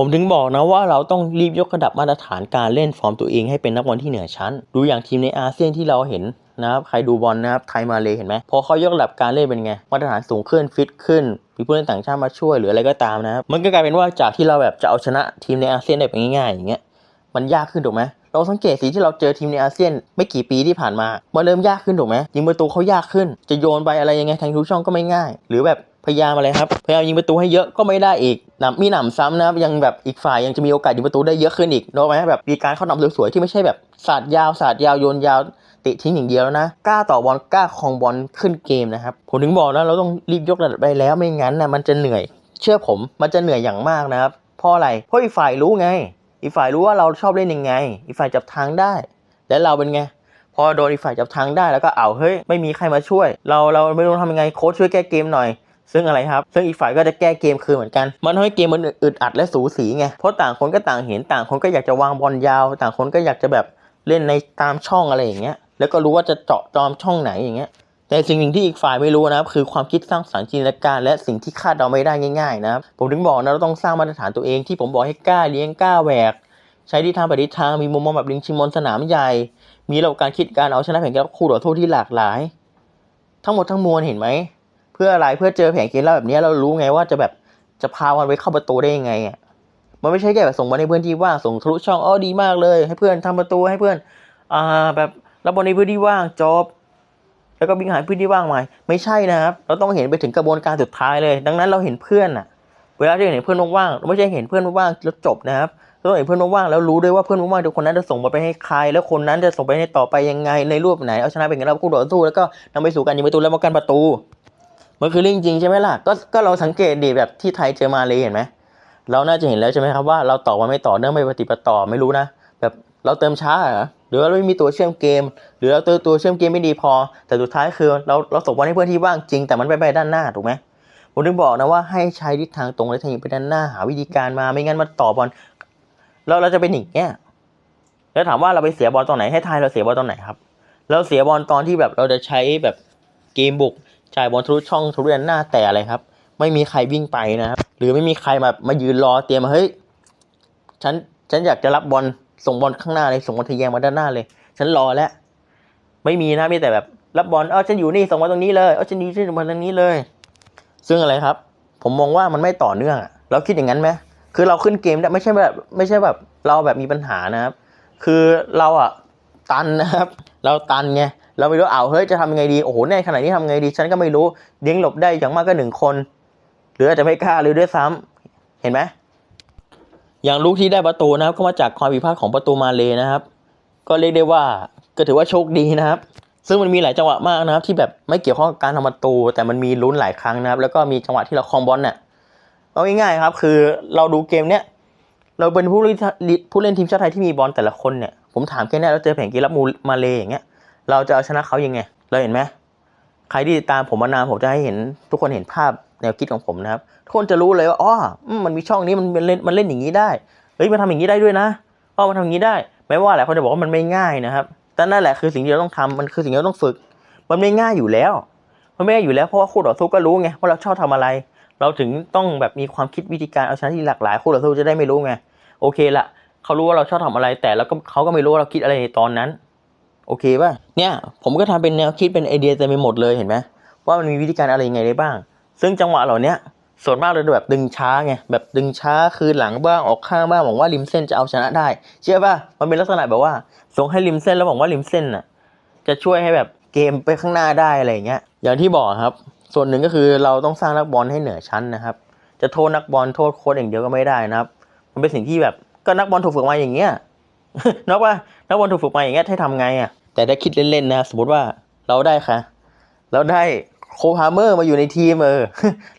ผมถึงบอกนะว่าเราต้องรีบยกระดับมาตรฐานการเล่นฟอร์มตัวเองให้เป็นนักบอลที่เหนือชั้น ดูอย่างทีมในอาเซียนที่เราเห็นนะครับใครดูบอลนะครับไทยมาเลยเห็นไหมพอเขายกระดับการเล่นเป็นไงมาตรฐานสูงขึ้นฟิตขึ้นมีผู้เล่นต่างชาติมาช่วยหรืออะไรก็ตามนะครับมันก็กลายเป็นว่าจากที่เราแบบจะเอาชนะทีมในอาเซียนได้แบบง่ายๆอย่างเงี้ยมันยากขึ้นถูกไหมเราสังเกตสิที่เราเจอทีมในอาเซียนไม่กี่ปีที่ผ่านมามันเริ่มยากขึ้นถูกไหมยิงประตูเขายากขึ้น จะโยนไปอะไรยังไงทางทุกช่องก็ไม่ง่าย หรือแบบ พยายามอะไรครับพยายามยิงประตูให้เยอะก็ไม่ได้อีกหนำมีหนำซ้ำนะครับยังแบบอีกฝ่ายยังจะมีโอกาสยิงประตูได้เยอะขึ้นอีกรู้ไหมแบบมีการเข้านำสวยๆที่ไม่ใช่แบบสาดยาวสาดยาวโยนยาวเตะทิ้งอย่างเดียวแล้วนะกล้าต่อบอลกล้าคองบอลขึ้นเกมนะครับผมถึงบอกนะเราต้องรีบยกระดับไปแล้วไม่งั้นนะมันจะเหนื่อย เชื่อผมมันจะเหนื่อยอย่างมากนะครับเพราะอะไรเพราะอีกฝ่ายรู้ไง อีกฝ่ายรู้ว่าเราชอบเล่นยังไง อีกฝ่ายจับทางได้ แล้วเราเป็นไงพอโดนอีกฝ่ายจับทางได้แล้วก็เอาเฮ้ยไม่มีใครมาช่วย เราเราไม่รู้ทำยังไงโค้ชช่วยแก้เกมหน่อย ซึ่งอะไรครับ ซึ่งอีกฝ่ายก็จะแก้เกมคืนเหมือนกัน มันทำให้เกมมันอึดอัดและสูสีไง เพราะต่างคนก็ต่างเห็นต่างคนก็อยากจะวางบอลยาว ต่างคนก็อยากจะแบบเล่นในตามช่องอะไรอย่างเงี้ย แล้วก็รู้ว่าจะเจาะจอมช่องไหนอย่างเงี้ย แต่สิ่งหนึ่งที่อีกฝ่ายไม่รู้นะครับคือความคิดสร้างสรรค์จินตนาการและสิ่งที่คาดเดาไม่ได้ง่ายๆนะครับ ผมถึงบอกนะเราต้องสร้างมาตรฐานตัวเองที่ผมบอกให้กล้าเลี้ยงกล้าแหวก ใช้ทิศทางปฏิทางมีมุมมองแบบลิงชิมอนสนามใหญ่ มีระบบการคิดการเอาชนะแผนเกมรับคู่ต่อสู้ที่หลากหลาย ทั้งหมดทั้งมวลเห็นไหม พื่ออะไรเพื่อเจอแผนเกมรับแบบนี้เรารู้ไงว่าจะแบบจะพามันไปเข้าประตูได้ยังไงอะมันไม่ใช่แค่แบบส่งบอลให้เพื่อนที่ว่างส่งทะลุช่องอ้อดีมากเลย ให้เพื่อนทำประตูให้เพื่อนอ่าแบบรับบอลในพื้นที่ว่างจบแล้วก็วิ่งหาพื้นที่ว่างใหม่ไม่ใช่นะครับ เราต้องเห็นไปถึงกระบวนการสุดท้ายเลย ดังนั้นเราเห็นเพื่อนอะ เวลาที่เห็นเพื่อนว่างๆเราไม่ใช่เห็นเพื่อนว่างแล้วจบนะครับเราต้องเห็นเพื่อนว่างแล้วรู้ด้วยว่าเพื่อนว่างทุกคนนั้นจะส่งบอลไปให้ใคร แล้วคนนั้นจะส่งไปให้ต่อไปยังไงในรูปไหนเอาชนะเป็นไงเราคู่ต่อสู้แล้วก็นำไปสู่การยิงประตูและป้องกันประตู มันคือเรื่องจริงใช่ไหมล่ะก็ก็เราสังเกตดีแบบที่ไทยเจอมาเลยเห็นไหมเราน่าจะเห็นแล้วใช่ไหมครับว่าเราต่อมาไม่ต่อเนื่องไม่ปฏิปต่อไม่รู้นะแบบเราเติมช้าเหรอหรือว่าเราไม่มีตัวเชื่อมเกม หรือเราตัวตัวเชื่อมเกมไม่ดีพอ แต่สุดท้ายคือเราเราส่งบอลให้เพื่อนที่ว่างจริง แต่มันไปไปด้านหน้าถูกไหมผมถึงบอกนะว่าให้ใช้ทิศทางตรงและทางยิงไปด้านหน้าหาวิธีการมาไม่งั้นมันต่อบอลแล้วเราจะเป็นอย่างเงี้ยแล้วถามว่าเราไปเสียบอลตอนไหนให้ทายเราเสียบอลตอนไหนครับ เราเสียบอลตอนที่แบบเราจะใช้แบบเกมบุก จ่ายบอลทะลุช่องทะลุด้านหน้าแต่อะไรครับ ไม่มีใครวิ่งไปนะครับหรือไม่มีใครมามายืนรอเตรียมมาเฮ้ยฉันฉันอยากจะรับบอลส่งบอลข้างหน้าเลยส่งบอลทะแยงมาด้านหน้าเลย ฉันรอแล้วไม่มีนะมีแต่แบบรับบอลเออฉันอยู่นี่ส่งมาตรงนี้เลยเออฉันอยู่ที่ส่งมาตรงนี้เลย ซึ่งอะไรครับ ผมมองว่ามันไม่ต่อเนื่องเราคิดอย่างนั้นไหมคือเราขึ้นเกมได้ไม่ใช่แบบไม่ใช่แบบเราแบบมีปัญหานะครับ คือเราอะตันนะครับ เราตันไง เราไม่รู้เอาเฮ้ยจะทำยังไงดี โอ้โหแน่ขนาดนี้ทำไงดี ฉันก็ไม่รู้เลี้ยงหลบได้อย่างมากก็หนึ่งคน หรืออาจจะไม่กล้าหรือด้วยซ้ำเห็นไหมอย่างลูกที่ได้ประตูนะครับ ก็มาจากความผิดพลาดของประตูมาเลยนะครับ ก็เรียกได้ว่าก็ถือว่าโชคดีนะครับ ซึ่งมันมีหลายจังหวะมากนะครับ ที่แบบไม่เกี่ยวข้องกับการทำประตู แต่มันมีลุ้นหลายครั้งนะครับ แล้วก็มีจังหวะที่เราครองบอลเนี่ยเอาง่ายๆครับ คือเราดูเกมเนี้ยเราเป็นผู้เล่นผู้เล่นทีมชาติไทยที่มีบอลแต่ละคนเนี่ยผมถามแค่เนี้ยเราเจอแผงกีรับมูมาเลอย่างเงี้ย เราจะเอาชนะเขายังไง เราเห็นไหมใครที่ตามผมมานานผมจะให้เห็น ทุกคนเห็นภาพแนวคิดของผมนะครับ ทุกคนจะรู้เลยว่าอ๋อมันมีช่องนี้มันเล่นมันเล่นอย่างนี้ได้เฮ้ยมันทำอย่างนี้ได้ด้วยนะอ๋อมันทำอย่างนี้ได้แม้ว่าหลายคนจะบอกว่ามันไม่ง่ายนะครับ แต่นั่นแหละคือสิ่งที่เราต้องทำมันคือสิ่งที่เราต้องฝึก มันไม่ง่ายอยู่แล้ว มันไม่ง่ายอยู่แล้วเพราะว่าคู่ต่อสู้ก็รู้ไงว่าเราชอบทำอะไร เราถึงต้องแบบมีความคิดวิธีการเอาชนะที่หลากหลายคู่ต่อสู้จะได้ไม่รู้ไงโอเคละเขารู้ว่าเราชอบทำอะไร แต่แล้วก็เขาก็ไม่รู้ว่าเราคิดอะไรในตอนนั้น โอเคป่ะเนี่ยผมก็ทำเป็นแนวคิดเป็นไอเดียเต็มไปหมดเลยเห็นไหมว่ามันมีวิธีการอะไรยังไงได้บ้าง ซึ่งจังหวะเหล่านี้ส่วนมากเราแบบดึงช้าไงแบบดึงช้าคืนหลังบ้างออกข้างบ้างหวังว่าริมเส้นจะเอาชนะได้ เชื่อป่ะมันเป็นลักษณะแบบว่าส่งให้ริมเส้นแล้วหวังว่าริมเส้นน่ะจะช่วยให้แบบเกมไปข้างหน้าได้อะไรอย่างเงี้ยอย่างที่บอกครับ ส่วนหนึ่งก็คือเราต้องสร้างนักบอลให้เหนือชั้นนะครับ จะโทษนักบอลโทษโค้ชอย่างเดียวก็ไม่ได้นะครับ มันเป็นสิ่งที่แบบก็นักบอลถูกฝึกมาอย่างเงี้ยนักว่านักบอลถูกฝึกมาอย่างเงี้ยให้ทำไงอะ แต่ถ้าคิดเล่นๆนะ สมมติว่าเราได้ค่ะเราได้โคพาเมอร์มาอยู่ในทีมเออ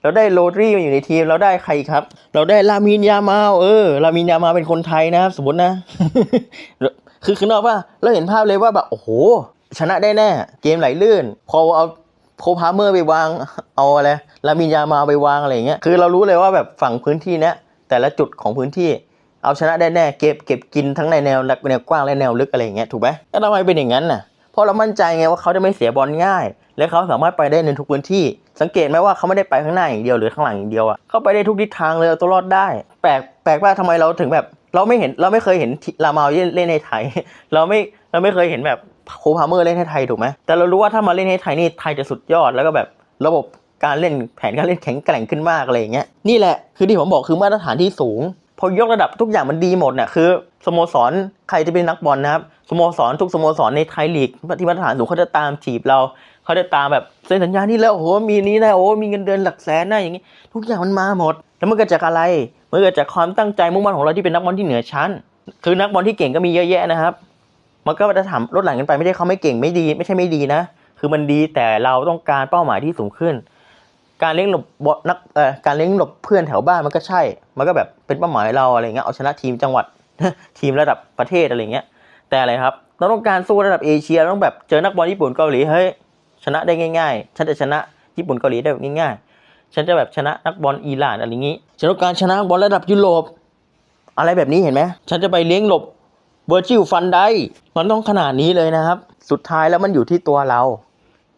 เราได้โรดรี่มาอยู่ในทีม เราได้ใครครับ เราได้ลามินยามาเออลามินยามาเป็นคนไทยนะครับสมมตินะ คือคือนอกว่าเราเห็นภาพเลยว่าแบบโอ้โห ชนะได้แน่ เกมไหลลื่น พอเอาโคพาเมอร์ไปวางเอาอะไรลามินยามาไปวางอะไรอย่างเงี้ยคือเรารู้เลยว่าแบบฝั่งพื้นที่เนี้ยแต่ละจุดของพื้นที่ เอาชนะได้แน่เก็บเก็บกินทั้งในแนวแนวกว้างและแนวลึกอะไรอย่างเงี้ยถูกไหมแล้วทำไมเป็นอย่างนั้นน่ะเพราะเรามั่นใจไงว่าเขาจะไม่เสียบอลง่าย และเขาสามารถไปได้ในทุกพื้นที่ สังเกตไหมว่าเขาไม่ได้ไปข้างหน้าอย่างเดียวหรือข้างหลังอย่างเดียวอะเขาไปได้ทุกทิศทางเลยเอาตัวรอดได้ แปลกแปลกว่าทำไมเราถึงแบบ เราไม่เห็นเราไม่เคยเห็นลามาเล่นในไทย เราไม่เราไม่เคยเห็นแบบโคพาเมอร์เล่นให้ไทยถูกไหมแต่เรารู้ว่าถ้ามาเล่นให้ไทยนี่ไทยจะสุดยอดแล้วก็แบบระบบการเล่นแผนการเล่นแข็งแกร่งขึ้นมากอะไรอย่างเงี้ยนี่แหละคือที่ผมบอกคือมาตรฐานที่สูง พอยกระดับทุกอย่างมันดีหมดเนี่ยคือสโมสรใครจะเป็นนักบอลนะครับสโมสรทุกสโมสรในไทยลีกที่มาตรฐานสูงเขาจะตามจีบเราเขาจะตามแบบเซ็นสัญญานี่แล้วโอ้โหมีนี้นะโอ้มีเงินเดือนหลักแสนนะอย่างงี้ ทุกอย่างมันมาหมด แล้วมันเกิดจากอะไรมันเกิดจากความตั้งใจมุ่งมั่นของเราที่เป็นนักบอลที่เหนือชั้น คือนักบอลที่เก่งก็มีเยอะแยะนะครับ มันก็จะถามลดหลั่นกันไปไม่ใช่เขาไม่เก่งไม่ดี ไม่ใช่ไม่ดีนะ คือมันดีแต่เราต้องการเป้าหมายที่สูงขึ้น การเลี้ยงหลบบอนักเอ่อการเลี้ยงหลบเพื่อนแถวบ้านมันก็ใช่ มันก็แบบเป็นเป้าหมายเราอะไรเงี้ยเอาชนะทีมจังหวัดทีมระดับประเทศอะไรเงี้ยแต่อะไรครับเราต้องการสู้ระดับเอเชียต้องแบบเจอนักบอลญี่ปุ่นเกาหลีเฮ้ยชนะได้ง่ายๆฉันจะชนะญี่ปุ่นเกาหลีได้แบบง่ายๆฉันจะแบบชนะนักบอลอิหร่านอะไรอย่างงี้ฉันต้องการชนะบอลระดับยุโรปอะไรแบบนี้เห็นไหมฉันจะไปเลี้ยงหลบเวอร์จิลฟันได้มันต้องขนาดนี้เลยนะครับ สุดท้ายแล้วมันอยู่ที่ตัวเรา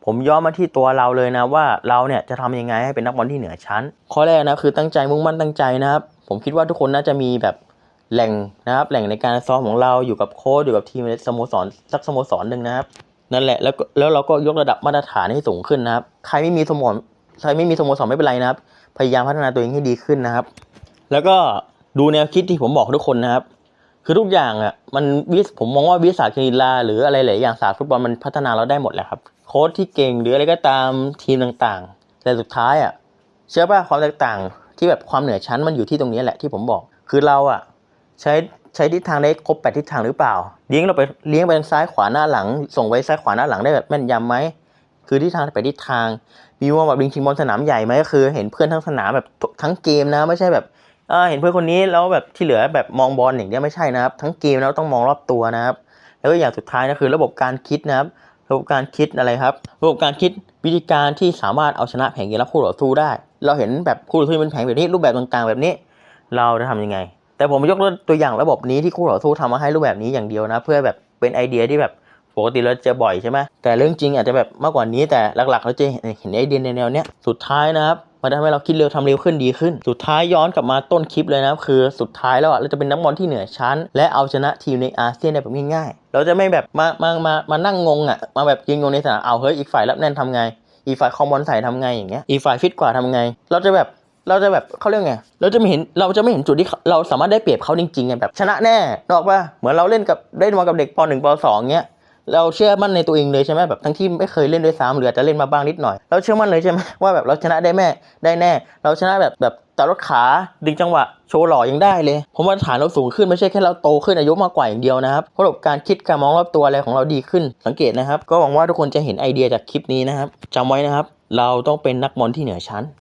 ผมย้อนมาที่ตัวเราเลยนะว่าเราเนี่ยจะทำยังไงให้เป็นนักบอลที่เหนือชั้น ข้อแรกนะคือตั้งใจมุ่งมั่นตั้งใจนะครับ ผมคิดว่าทุกคนน่าจะมีแบบแหล่งนะครับแหล่งในการซ้อมของเราอยู่กับโค้ชอยู่กับทีมในสโมสรสักสโมสรหนึ่งนะครับนั่นแหละแล้วแล้วเราก็ยกระดับมาตรฐานให้สูงขึ้นนะครับ ใครไม่มีสโมสรใครไม่มีสโมสรไม่เป็นไรนะครับ พยายามพัฒนาตัวเองให้ดีขึ้นนะครับ แล้วก็ดูแนวคิดที่ผมบอกทุกคนนะครับ คือทุกอย่างอะมันวิสผมมองว่าวิสาหกีฬาหรืออะไรหลายอย่างศาสตร์ฟุตบอลมันพัฒนาเราได้หมดแหละครับ โค้ชที่เก่งหรืออะไรก็ตามทีมต่างๆ แต่สุดท้ายอะเชื่อป่ะความแตกต่างที่แบบความเหนือชั้นมันอยู่ที่ตรงนี้แหละที่ผมบอก คือเราอะใช้ใช้ทิศทางได้ครบแปดทิศทางหรือเปล่า เลี้ยงเราไปเลี้ยงไปทางซ้ายขวาหน้าหลัง ส่งไว้ซ้ายขวาหน้าหลังได้แบบแม่นยำไหมคือทิศทางไปทิศทาง มีว่าแบบลิงชิงบอลสนามใหญ่ไหมก็คือ เห็นเพื่อนทั้งสนามแบบทั้งเกมนะ ไม่ใช่แบบเออเห็นเพื่อนคนนี้แล้วแบบที่เหลือแบบมองบอลอย่างเดียวไม่ใช่นะครับ ทั้งเกมแล้วต้องมองรอบตัวนะครับ แล้วก็อย่างสุดท้ายก็คือ ระบบการคิดนะครับ ระบบการคิดอะไรครับ ระบบการคิดวิธีการที่สามารถเอาชนะแผงเกมรับคู่ต่อสู้ได้ เราเห็นแบบคู่ต่อสู้เป็นแผงแบบนี้รูปแบบต่างๆ แบบนี้ เราจะทำยังไง แต่ผมยกตัวอย่างระบบนี้ที่คู่ต่อสู้ทำมาให้รูปแบบนี้อย่างเดียวนะ เพื่อแบบเป็นไอเดียที่แบบปกติเราจะบ่อยใช่ไหมแต่เรื่องจริงอาจจะแบบมากกว่านี้แต่หลักๆเราจะเห็นไอเดียในแนวเนี้ยสุดท้ายนะครับ มันทำให้เราคิดเร็วทำเร็วขึ้นดีขึ้น สุดท้ายย้อนกลับมาต้นคลิปเลยนะครับ คือสุดท้ายแล้วอะเราจะเป็นนักบอลที่เหนือชั้น และเอาชนะทีมในอาเซียนได้แบบง่ายๆ เราจะไม่แบบมามามามานั่งงงอะมาแบบยิงงงในสนามเอาเฮ้ยอีกฝ่ายรับแน่นทำไง อีกฝ่ายคอมบอลใส่ทำไงอย่างเงี้ยอีกฝ่ายฟิตกว่าทำไง เราจะแบบเราจะแบบเขาเรียกไง เราจะไม่เห็น เราจะไม่เห็นจุดที่เราสามารถได้เปรียบเขาจริงๆไงแบบชนะแน่นออกปะเหมือนเราเล่นกับเล่นมากับเด็กปหนึ่งปสองเงี้ย เราเชื่อมั่นในตัวเองเลยใช่ไหมแบบทั้งที่ไม่เคยเล่นด้วยซ้ำหรือจจะเล่นมาบ้างนิดหน่อย เราเชื่อมั่นเลยใช่ไหมว่าแบบเราชนะได้แม่ได้แน่ เราชนะแบบแบบแต่รถขาดึงจังหวะโชว์หล่อยังได้เลย ผมว่าฐานเราสูงขึ้นไม่ใช่แค่เราโตขึ้นอายุมากกว่าอย่างเดียวนะครับระบบการคิดการมองรอบตัวอะไรของเราดีขึ้น สังเกตนะครับ ก็หวังว่าทุกคนจะเห็นไอเดียจากคลิปนี้นะครับจำไว้นะครับ เราต้องเป็นนักบอลที่เหนือชั้น